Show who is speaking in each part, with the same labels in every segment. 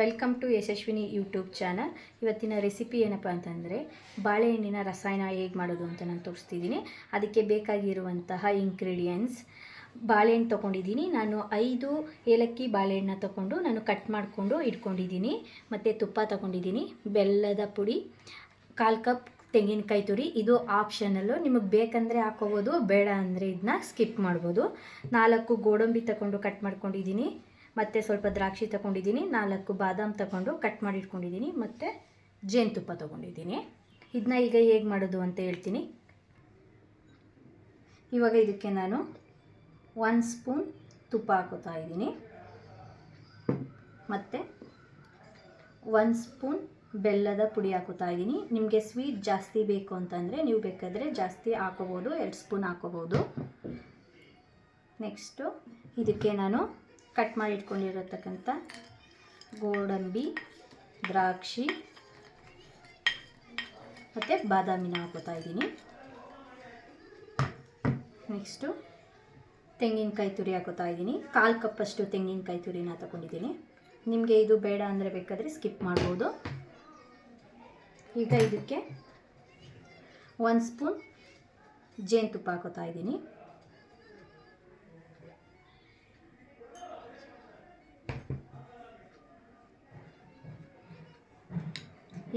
Speaker 1: Welcome to Yashaswini YouTube channel. ಇವತ್ತಿನ recipe ಏನಪ್ಪ ಅಂತಂದರೆ, ಬಾಳೆಹಣ್ಣಿನ ರಸಾಯನ ಹೇಗೆ ಮಾಡೋದು ಅಂತ ನಾನು ತೋರಿಸ್ತಿದ್ದೀನಿ. ಅದಕ್ಕೆ ಬೇಕಾಗಿರುವಂತಹ ಇಂಗ್ರೀಡಿಯೆಂಟ್ಸ್ ಬಾಳೆಹಣ್ಣು ತೊಗೊಂಡಿದ್ದೀನಿ. ನಾನು ಐದು ಏಲಕ್ಕಿ ಬಾಳೆಹಣ್ಣ ತೊಗೊಂಡು ನಾನು ಕಟ್ ಮಾಡಿಕೊಂಡು ಇಟ್ಕೊಂಡಿದ್ದೀನಿ. ಮತ್ತು ತುಪ್ಪ ತೊಗೊಂಡಿದ್ದೀನಿ. ಬೆಲ್ಲದ ಪುಡಿ, ಕಾಲು ಕಪ್ ತೆಂಗಿನಕಾಯಿ ತುರಿ. ಇದು ಆಪ್ಷನಲ್ಲು ನಿಮಗೆ ಬೇಕಂದರೆ ಹಾಕೋಬೋದು, ಬೇಡ ಅಂದರೆ ಇದನ್ನ ಸ್ಕಿಪ್ ಮಾಡ್ಬೋದು. ನಾಲ್ಕು ಗೋಡಂಬಿ ತಗೊಂಡು ಕಟ್ ಮಾಡ್ಕೊಂಡಿದ್ದೀನಿ. ಮತ್ತು ಸ್ವಲ್ಪ ದ್ರಾಕ್ಷಿ ತಗೊಂಡಿದ್ದೀನಿ, ನಾಲ್ಕು ಬಾದಾಮ್ ತಗೊಂಡು ಕಟ್ ಮಾಡಿ ಇಟ್ಕೊಂಡಿದ್ದೀನಿ, ಮತ್ತು ಜೇನುತುಪ್ಪ ತೊಗೊಂಡಿದ್ದೀನಿ. ಇದನ್ನ ಈಗ ಹೇಗೆ ಮಾಡೋದು ಅಂತ ಹೇಳ್ತೀನಿ. ಇವಾಗ ಇದಕ್ಕೆ ನಾನು ಒನ್ ಸ್ಪೂನ್ ತುಪ್ಪ ಹಾಕೋತಾ ಇದ್ದೀನಿ. ಮತ್ತು ಒನ್ ಸ್ಪೂನ್ ಬೆಲ್ಲದ ಪುಡಿ ಹಾಕೋತಾ ಇದ್ದೀನಿ. ನಿಮಗೆ ಸ್ವೀಟ್ ಜಾಸ್ತಿ ಬೇಕು ಅಂತಂದರೆ ನೀವು ಬೇಕಾದರೆ ಜಾಸ್ತಿ ಹಾಕೋಬೋದು, ಎರಡು ಸ್ಪೂನ್ ಹಾಕೋಬೋದು. ನೆಕ್ಸ್ಟು ಇದಕ್ಕೆ ನಾನು ಕಟ್ ಮಾಡಿ ಇಟ್ಕೊಂಡಿರತಕ್ಕಂಥ ಗೋಡಂಬಿ, ದ್ರಾಕ್ಷಿ ಮತ್ತು ಬಾದಾಮಿನ ಹಾಕೋತಾ ಇದ್ದೀನಿ. ನೆಕ್ಸ್ಟು ತೆಂಗಿನಕಾಯಿ ತುರಿ ಹಾಕೋತಾ ಇದ್ದೀನಿ. ಕಾಲು ಕಪ್ಪಷ್ಟು ತೆಂಗಿನಕಾಯಿ ತುರಿನ ತಗೊಂಡಿದ್ದೀನಿ. ನಿಮಗೆ ಇದು ಬೇಡ ಅಂದರೆ ಬೇಕಾದರೆ ಸ್ಕಿಪ್ ಮಾಡ್ಬೋದು. ಈಗ ಇದಕ್ಕೆ ಒಂದು ಸ್ಪೂನ್ ಜೇನುತುಪ್ಪ ಹಾಕೋತಾ ಇದ್ದೀನಿ.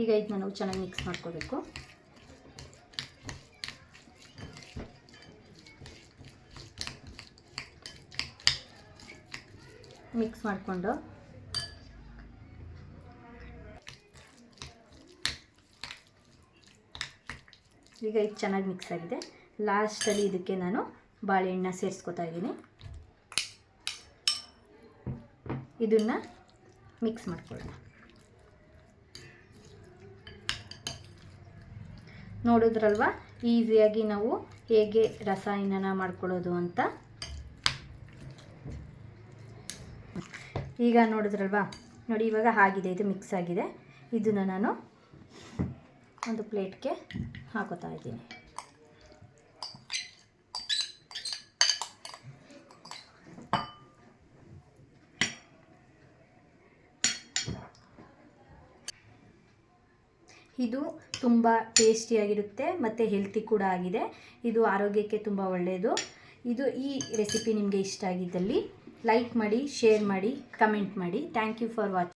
Speaker 1: ಈಗ ಇದನ್ನ ನಾವು ಚೆನ್ನಾಗಿ ಮಿಕ್ಸ್ ಮಾಡ್ಕೋಬೇಕು. ಮಿಕ್ಸ್ ಮಾಡಿಕೊಂಡು. ಈಗ ಇದು ಚೆನ್ನಾಗಿ ಮಿಕ್ಸ್ ಆಗಿದೆ. ಲಾಸ್ಟಲ್ಲಿ ಇದಕ್ಕೆ ನಾನು ಬಾಳೆಹಣ್ಣ ಸೇರಿಸ್ಕೊತಾ ಇದ್ದೀನಿ. ಇದನ್ನು ಮಿಕ್ಸ್ ಮಾಡ್ಕೊಳ್ಳೋಣ. ನೋಡಿದ್ರಲ್ವ? ಈಸಿಯಾಗಿ ನಾವು ಹೇಗೆ ರಸಾಯನನ ಮಾಡ್ಕೊಳ್ಳೋದು ಅಂತ. ಈಗ ನೋಡಿದ್ರಲ್ವಾ? ನೋಡಿ, ಇವಾಗ ಆಗಿದೆ, ಇದು ಮಿಕ್ಸ್ ಆಗಿದೆ. ಇದನ್ನು ನಾನು ಒಂದು ಪ್ಲೇಟ್ಗೆ ಹಾಕೋತಾ ಇದ್ದೀನಿ. ಇದು ತುಂಬ ಟೇಸ್ಟಿಯಾಗಿರುತ್ತೆ ಮತ್ತು ಹೆಲ್ತಿ ಕೂಡ ಆಗಿದೆ. ಇದು ಆರೋಗ್ಯಕ್ಕೆ ತುಂಬ ಒಳ್ಳೆಯದು ಇದು ಈ ರೆಸಿಪಿ ನಿಮಗೆ ಇಷ್ಟ ಆಗಿದ್ದಲ್ಲಿ ಲೈಕ್ ಮಾಡಿ ಶೇರ್ ಮಾಡಿ ಕಮೆಂಟ್ ಮಾಡಿ. Thank you for watching